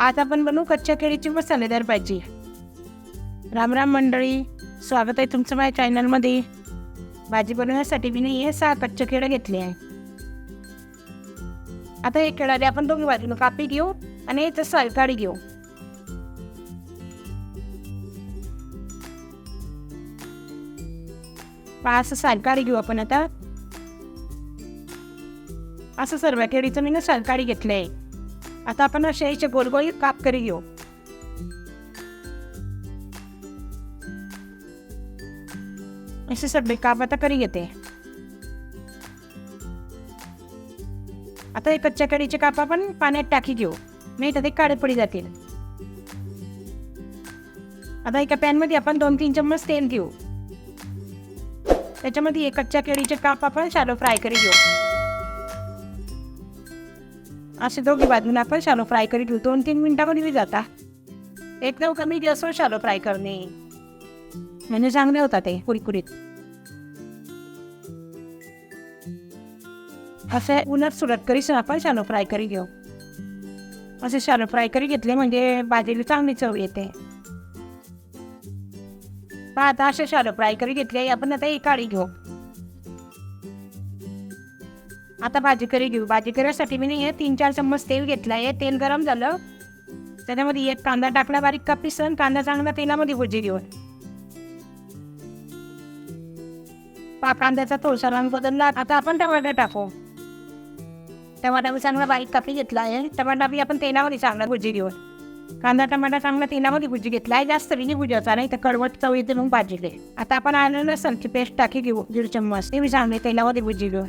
आज आपण बनवू कच्च्या केळीची मसालेदार भाजी. राम राम मंडळी स्वागत आहे तुमचं माझ्या चॅनलमध्ये. भाजी बनवण्यासाठी मी नाही हे सहा कच्चे केळं घेतले आहे. आता हे केळाले आपण दोन्ही बाजूनं कापी घेऊ आणि याचं सालकाडी घेऊ. असं सालकाडी घेऊ आपण आता. असं सर्व केळीचं मी ना सालकाळी घेतलं आहे आता आपण असे याचे गोल गोल काप करी घेऊ असे सगळे काप आता करी घेते. आता हे कच्च्या कढीचे काप आपण पाण्यात टाकी घेऊ. नाही तर ते काळे पडी जातील. आता एका पॅनमध्ये आपण दोन तीन चम्मच तेल घेऊ. त्याच्यामध्ये कच्च्या केळीचे काप आपण शालो फ्राय करी घेऊ. असे दोघी बाजून आपण शालो फ्राय करी घेऊ दोन तीन मिनिटामध्ये जाता. एकदम कमी गॅसवर शालो फ्राय करणे. म्हणजे चांगले होता ते कुरकुरीत असे उन्हात सुरट करीस आपण शालो फ्राय करी घेऊ. असे शालो फ्राय करी घेतले म्हणजे भाजीला चांगली चव येते. पाहता आता असे शालो फ्राय करी घेतले आपण आता एक काळी घेऊ. आता भाजी करी घेऊ. भाजी करायसाठी मी नाही तीन चार चम्मच तेल घेतलं आहे तेल गरम झालं. त्याच्यामध्ये एक कांदा टाकला बारीक कापी सण कांदा चांगला तेलामध्ये भुजी घेऊन. पा कांद्याचा थोडसा रंग बदलला. आता आपण टमाटा टाकू. टमाटा मी चांगला बारीक कापी घेतला आहे. टमाटा बी आपण तेलामध्ये चांगला भुजी घेऊन. कांदा टमाटा चांगला तेलामध्ये भुजी घेतला आहे. जास्त बी नाही भुजायचा नाही तर कडवट चव येते मग भाजीले आता आपण आलं लसणची पेस्ट टाकी घेऊ. दीड चम्मच. ते बी चांगले तेलामध्ये भुजी घेऊ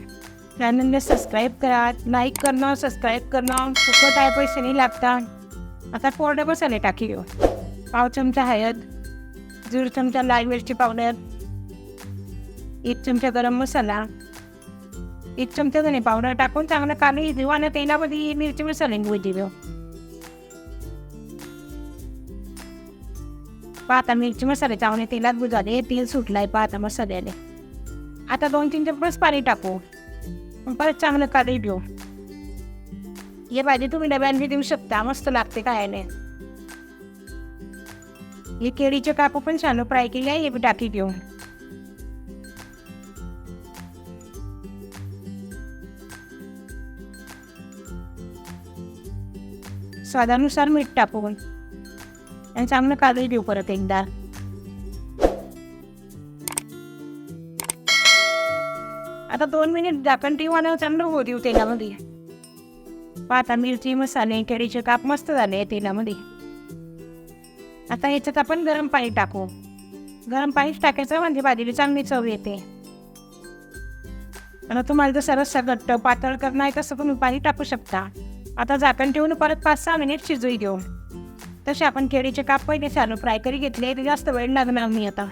चॅनलने सबस्क्राईब करा लाईक करणं सबस्क्राईब करणं फुकट आहे पैसे नाही लागतात आता कोरडे मसाले टाकी घेऊ पाव चमचा हळद दीड चमचा लाल मिरची पावडर एक चमचा गरम मसाला एक चमचा धने पावडर टाकून चांगलं काढून घेऊ आणि तेलामध्ये मिरची मसाले भुजी घेऊ पाहता मिरची मसाले चांगले तेलात बुजाले तेल सुटलाय पाहता मसाल्याने आता दोन तीन चम्मच पाणी टाकू. परत चांगलं काढी घेऊ हे भाजी तुम्ही डब्यांनी देऊ शकता मस्त लागते काय नाही हे केळीचे कापू पण छान फ्राय केले आहे हे बी टाकी घेऊ स्वादानुसार मीठ टाकून. आणि चांगलं काढी देऊ परत एकदा. आता दोन मिनिट झाकण ठेवू आणि चांगलं होऊ देऊ तेलामध्ये. पाता मिरची मसाले केळीचे काप मस्त झाले तेलामध्ये. आता ह्याच्यात आपण गरम पाणी टाकू. गरम पाणीच टाकायचं म्हणजे भाजीला चांगली चव येते. आता तुम्हाला जर रस्सा घट्ट पातळ करणं आहे तसं तुम्ही पाणी टाकू शकता. आता झाकण ठेवून परत पाच सहा मिनिट शिजू घेऊ. तसे आपण केळीचे काप पहिले चालू फ्राय करी घेतले ते जास्त वेळ लागणार नाही आता.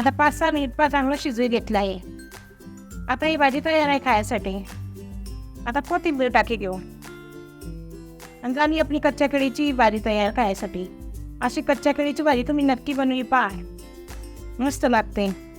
आता पाच सहा मिनिट पा चांगलं शिजवी घेतलं आहे. आता ही भाजी तयार आहे खायसाठी. आता कोथिंबीर टाकी घेऊ. आणि झाली आपली कच्च्या केळीची भाजी तयार खायसाठी. अशी कच्च्या केळीची भाजी तुम्ही नक्की बनवी पहा. मस्त लागते.